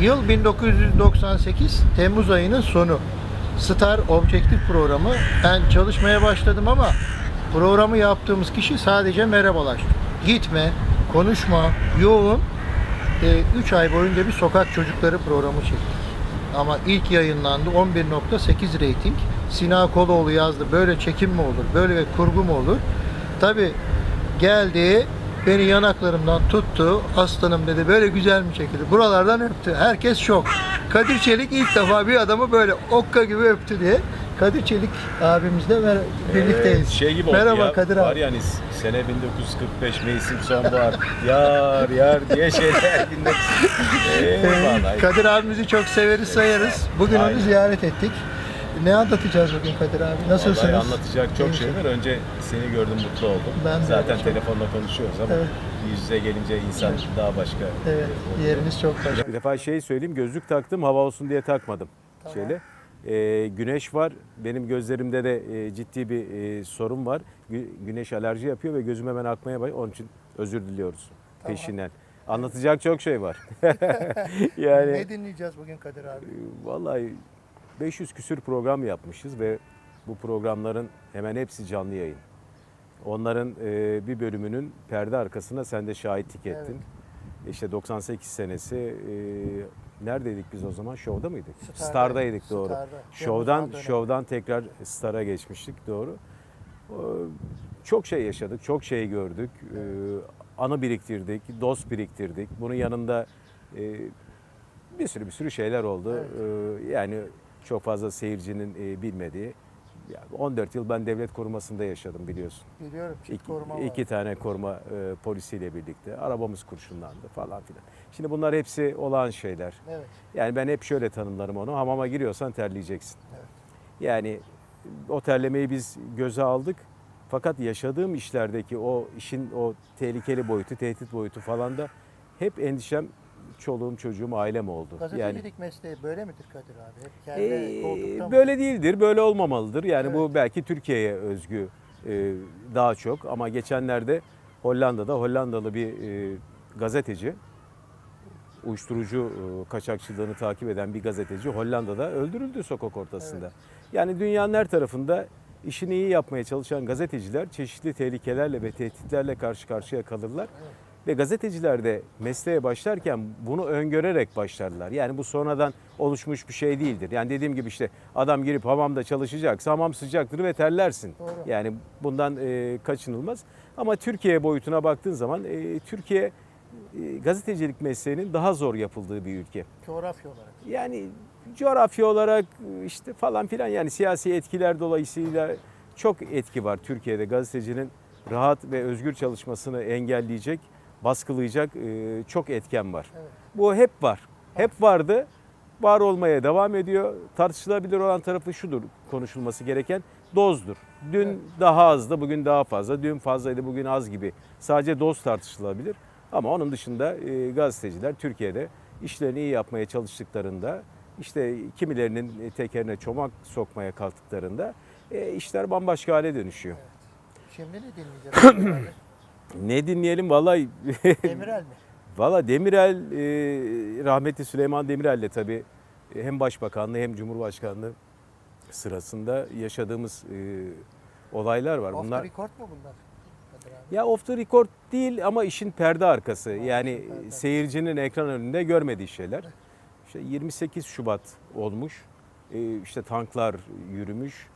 Yıl 1998 Temmuz ayının sonu. Star Objektif programı. Ben çalışmaya başladım ama programı yaptığımız kişi sadece merhabalar. Gitme, konuşma, yoğun. 3 ay boyunca bir sokak çocukları programı çektik. Ama ilk yayınlandı 11.8 reyting. Sina Koloğlu yazdı. Böyle çekim mi olur? Böyle kurgu mu olur? Tabi geldi beni yanaklarımdan tuttu. Aslanım dedi böyle güzel mi çekildi? Buralardan öptü. Herkes şok. Kadir Çelik ilk defa bir adamı böyle okka gibi öptü diye. Kadir Çelik abimizle mer- birlikteyiz. Ee, şey gibi oldu Merhaba ya, Kadir Var abi. yani sene 1945 mevsim sonbahar yar yar diye şeyler dinledik. Eyvallah. Kadir abimizi çok severiz sayarız. Bugün onu Aynen. ziyaret ettik. Ne anlatacağız bugün Kadir abi? Nasılsınız? Vallahi anlatacak çok şey var. Önce seni gördüm mutlu oldum. Ben de Zaten öyle çok- telefonla konuşuyoruz ama Evet. yüz yüze gelince insan daha başka. Evet, yeriniz çok başka. Bir defa şey söyleyeyim gözlük taktım hava olsun diye takmadım. Tamam. Şeyle. Ee, güneş var. Benim gözlerimde de e, ciddi bir e, sorun var. Gü- güneş alerji yapıyor ve gözüm hemen akmaya başlıyor. Onun için özür diliyoruz Tamam. peşinden. Anlatacak çok şey var. yani Ne dinleyeceğiz bugün Kadir abi? Vallahi 500 küsür program yapmışız ve bu programların hemen hepsi canlı yayın. Onların e, bir bölümünün perde arkasına sen de şahitlik ettin. İşte 98 senesi e, neredeydik biz o zaman? Şovda mıydık? Star'da. Star'daydık doğru. Star'da. Şovdan şovdan tekrar Star'a geçmiştik doğru. Çok şey yaşadık, çok şey gördük. E, anı biriktirdik, dost biriktirdik. Bunun yanında e, bir sürü bir sürü şeyler oldu. Ee, yani çok fazla seyircinin e, bilmediği. Ya 14 yıl ben devlet korumasında yaşadım biliyorsun. Biliyorum İki, koruma var. iki tane koruma e, polisiyle birlikte. Arabamız kurşunlandı falan filan. Şimdi bunlar hepsi olağan şeyler. Evet. Yani ben hep şöyle tanımlarım onu. Hamama giriyorsan terleyeceksin. Evet. Yani o terlemeyi biz göze aldık. Fakat yaşadığım işlerdeki o işin o tehlikeli boyutu, tehdit boyutu falan da hep endişem çoluğum, çocuğum, ailem oldu. Gazetecilik mesleği böyle midir Kadir abi? Hep kendi Ee, koltukta mı? böyle değildir, böyle olmamalıdır. Yani Evet. bu belki Türkiye'ye özgü e, daha çok ama geçenlerde Hollanda'da Hollandalı bir e, gazeteci uyuşturucu e, kaçakçılığını takip eden bir gazeteci Hollanda'da öldürüldü sokak ortasında. Yani dünyanın her tarafında işini iyi yapmaya çalışan gazeteciler çeşitli tehlikelerle ve tehditlerle karşı karşıya kalırlar. Ve gazeteciler de mesleğe başlarken bunu öngörerek başlarlar. Yani bu sonradan oluşmuş bir şey değildir. Yani dediğim gibi işte adam girip hamamda çalışacaksa hamam sıcaktır ve terlersin. Doğru. Yani bundan e, kaçınılmaz. Ama Türkiye boyutuna baktığın zaman e, Türkiye e, gazetecilik mesleğinin daha zor yapıldığı bir ülke. Coğrafya olarak. Yani coğrafya olarak işte falan filan yani siyasi etkiler dolayısıyla çok etki var Türkiye'de gazetecinin rahat ve özgür çalışmasını engelleyecek, baskılayacak e, çok etken var. Evet. Bu hep var. Hep vardı. Var olmaya devam ediyor. Tartışılabilir olan tarafı şudur konuşulması gereken dozdur. Dün Evet. daha azdı, bugün daha fazla. Dün fazlaydı, bugün az gibi. Sadece doz tartışılabilir. Ama onun dışında e, gazeteciler Türkiye'de işlerini iyi yapmaya çalıştıklarında işte kimilerinin tekerine çomak sokmaya kalktıklarında e, işler bambaşka hale dönüşüyor. Şimdi ne dinleyeceğiz? Ne dinleyelim vallahi Demirel mi? Valla Demirel, e, rahmetli Süleyman Demirel'le tabii e, hem başbakanlığı hem cumhurbaşkanlığı sırasında yaşadığımız e, olaylar var. Off Bunlar the record mu bunlar? Ya off the record değil ama işin perde arkası. Yani işin perde. seyircinin ekran önünde görmediği şeyler. İşte 28 Şubat olmuş. E, işte tanklar yürümüş.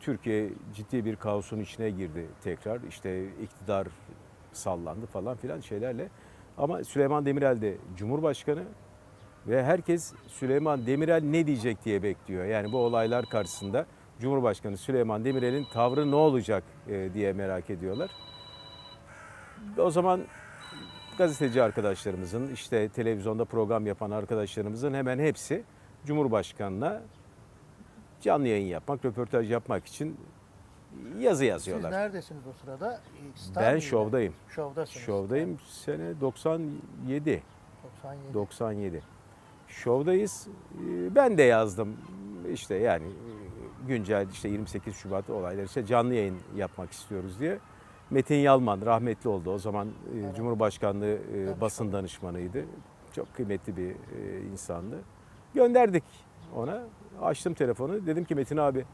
Türkiye ciddi bir kaosun içine girdi tekrar. İşte iktidar sallandı falan filan şeylerle. Ama Süleyman Demirel de Cumhurbaşkanı ve herkes Süleyman Demirel ne diyecek diye bekliyor. Yani bu olaylar karşısında Cumhurbaşkanı Süleyman Demirel'in tavrı ne olacak e, diye merak ediyorlar. O zaman gazeteci arkadaşlarımızın, işte televizyonda program yapan arkadaşlarımızın hemen hepsi Cumhurbaşkanı'na canlı yayın yapmak, röportaj yapmak için yazı Siz yazıyorlar. neredesiniz o sırada? Ee, Star Ben şovdayım. Şovdasınız. Şovdayım sene 97. 97. 97. Şovdayız. Ee, Ben de yazdım. İşte yani e, güncel işte 28 Şubat olayları işte canlı yayın yapmak istiyoruz diye. Metin Yalman rahmetli oldu. O zaman e, Cumhurbaşkanlığı e, basın danışmanıydı. Çok kıymetli bir e, insandı. Gönderdik ona. Açtım telefonu. Dedim ki Metin abi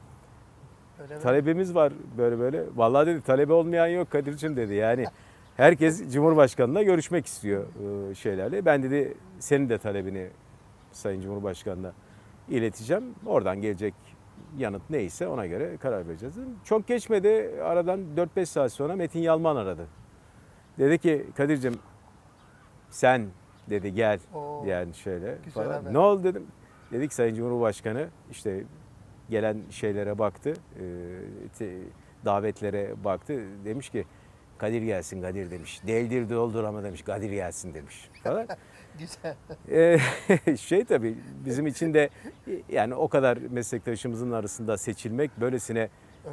Öyle mi? talebimiz var böyle böyle. Vallahi dedi talebe olmayan yok Kadir'cim dedi. Yani herkes Cumhurbaşkanı'na görüşmek istiyor e, şeylerle. Ben dedi senin de talebini Sayın Cumhurbaşkanı'na ileteceğim. Oradan gelecek yanıt neyse ona göre karar vereceğiz. dedim. Çok geçmedi. Aradan 4-5 saat sonra Metin Yalman aradı. Dedi ki Kadir'cim sen dedi gel Oo, yani şöyle falan. haber. Ne oldu dedim. Dedik Sayın Cumhurbaşkanı işte gelen şeylere baktı. e, davetlere baktı. Demiş ki Kadir gelsin Kadir demiş. Değildir doldur ama demiş Kadir gelsin demiş falan. Güzel. Ee, şey tabii bizim için de yani o kadar meslektaşımızın arasında seçilmek böylesine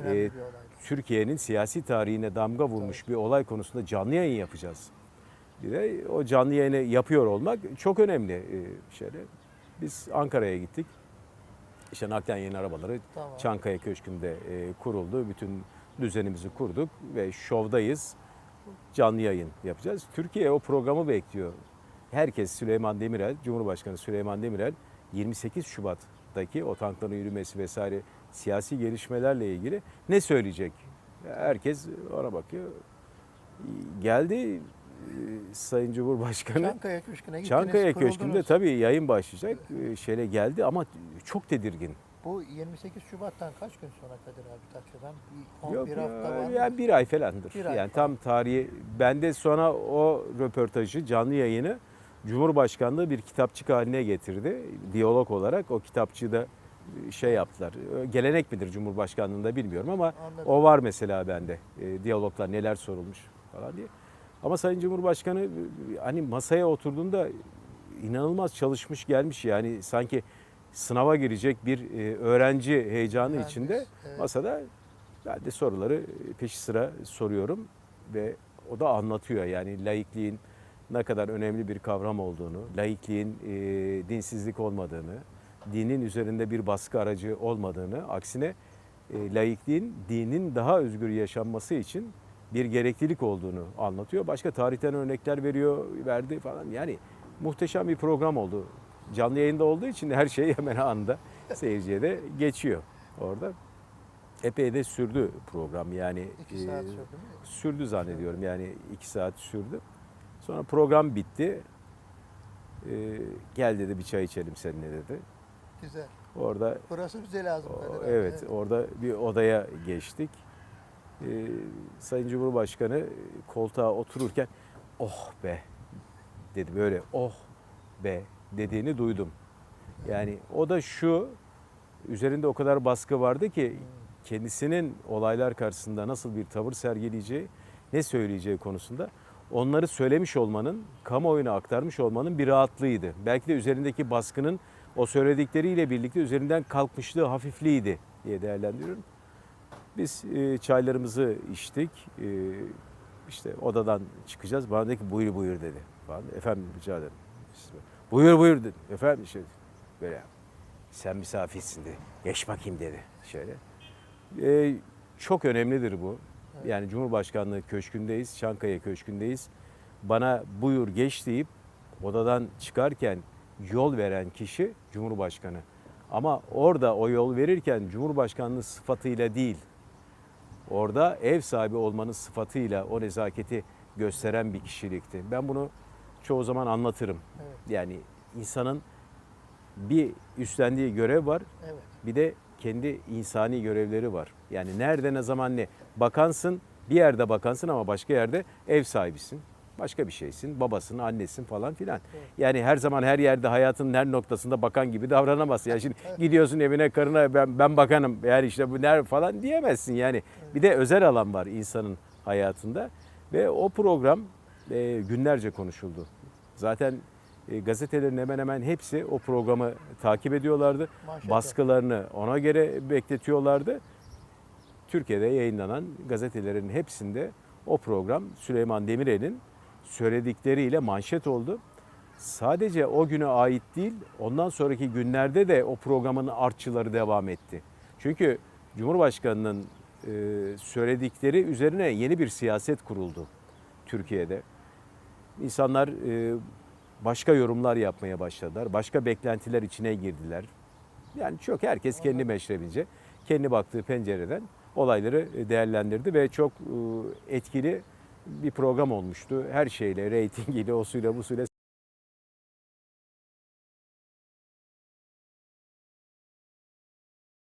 e. Türkiye'nin siyasi tarihine damga vurmuş bir olay konusunda canlı yayın yapacağız. Bir de o canlı yayını yapıyor olmak çok önemli. Ee, şöyle biz Ankara'ya gittik. İşte naklen yayın arabaları Tamam. Çankaya Köşkü'nde e, kuruldu. Bütün düzenimizi kurduk ve şovdayız. Canlı yayın yapacağız. Türkiye o programı bekliyor. Herkes Süleyman Demirel, Cumhurbaşkanı Süleyman Demirel 28 Şubat'taki o tankların yürümesi vesaire siyasi gelişmelerle ilgili ne söyleyecek? Herkes ona bakıyor. Geldi e, Sayın Cumhurbaşkanı. Çankaya Köşkü'ne gittiniz, Çankaya. Köşkü'nde tabii yayın başlayacak. E, Şöyle geldi ama çok tedirgin. Bu 28 Şubat'tan kaç gün sonra Kadir abi takriben? Bir 11 Yok hafta var mı? ya bir ay falandır. Bir ay yani falan. tam tarihi. Ben de sonra o röportajı, canlı yayını Cumhurbaşkanlığı bir kitapçık haline getirdi. Diyalog olarak o kitapçığı da şey yaptılar. Gelenek midir Cumhurbaşkanlığında bilmiyorum ama Anladım. o var mesela bende. E, diyaloglar neler sorulmuş falan diye. Ama Sayın Cumhurbaşkanı e, hani masaya oturduğunda inanılmaz çalışmış gelmiş yani sanki sınava girecek bir e, öğrenci heyecanı Mühendis, içinde evet. masada ben de soruları peşi sıra soruyorum ve o da anlatıyor yani laikliğin ne kadar önemli bir kavram olduğunu, laikliğin e, dinsizlik olmadığını, dinin üzerinde bir baskı aracı olmadığını, aksine e, laikliğin dinin daha özgür yaşanması için bir gereklilik olduğunu anlatıyor. Başka tarihten örnekler veriyor, verdi falan. Yani muhteşem bir program oldu. Canlı yayında olduğu için her şey hemen anında seyirciye de geçiyor orada. Epey de sürdü program yani. 2 saat e, sürdü mü? Sürdü zannediyorum yani iki saat sürdü. Sonra program bitti. Ee, gel dedi bir çay içelim seninle dedi. Güzel. Orada Burası bize lazım o- evet orada bir odaya geçtik. Ee, Sayın Cumhurbaşkanı koltuğa otururken oh be dedi böyle oh be dediğini duydum. Yani o da şu üzerinde o kadar baskı vardı ki kendisinin olaylar karşısında nasıl bir tavır sergileyeceği, ne söyleyeceği konusunda onları söylemiş olmanın, kamuoyuna aktarmış olmanın bir rahatlığıydı. Belki de üzerindeki baskının o söyledikleriyle birlikte üzerinden kalkmışlığı hafifliğiydi diye değerlendiriyorum. Biz e, çaylarımızı içtik. E, işte odadan çıkacağız. Bana dedi ki buyur buyur dedi. Efendim rica ederim. Buyur buyur dedim. Efendim işte böyle sen misafirsin dedi. Geç bakayım dedi. Şöyle. Ee, çok önemlidir bu. Yani Cumhurbaşkanlığı Köşkü'ndeyiz, Çankaya Köşkü'ndeyiz. Bana buyur geç deyip odadan çıkarken yol veren kişi Cumhurbaşkanı. Ama orada o yol verirken Cumhurbaşkanlığı sıfatıyla değil, orada ev sahibi olmanın sıfatıyla o nezaketi gösteren bir kişilikti. Ben bunu çoğu zaman anlatırım. Evet. Yani insanın bir üstlendiği görev var, Evet. bir de kendi insani görevleri var. Yani nerede ne zaman ne. Bakansın, bir yerde bakansın ama başka yerde ev sahibisin. Başka bir şeysin, babasın, annesin falan filan. Evet. Yani her zaman her yerde hayatın her noktasında bakan gibi davranamazsın. Yani şimdi gidiyorsun evine karına ben, ben bakanım yani işte bu ner falan diyemezsin yani. Bir de özel alan var insanın hayatında ve o program e, günlerce konuşuldu. Zaten e, gazetelerin hemen hemen hepsi o programı takip ediyorlardı. Manşet Baskılarını ona göre bekletiyorlardı. Türkiye'de yayınlanan gazetelerin hepsinde o program Süleyman Demirel'in söyledikleriyle manşet oldu. Sadece o güne ait değil, ondan sonraki günlerde de o programın artçıları devam etti. Çünkü Cumhurbaşkanı'nın e, söyledikleri üzerine yeni bir siyaset kuruldu Türkiye'de. İnsanlar e, başka yorumlar yapmaya başladılar. Başka beklentiler içine girdiler. Yani çok herkes kendi meşrebince, kendi baktığı pencereden olayları değerlendirdi ve çok e, etkili bir program olmuştu. Her şeyle, reytingiyle, o suyla bu suyla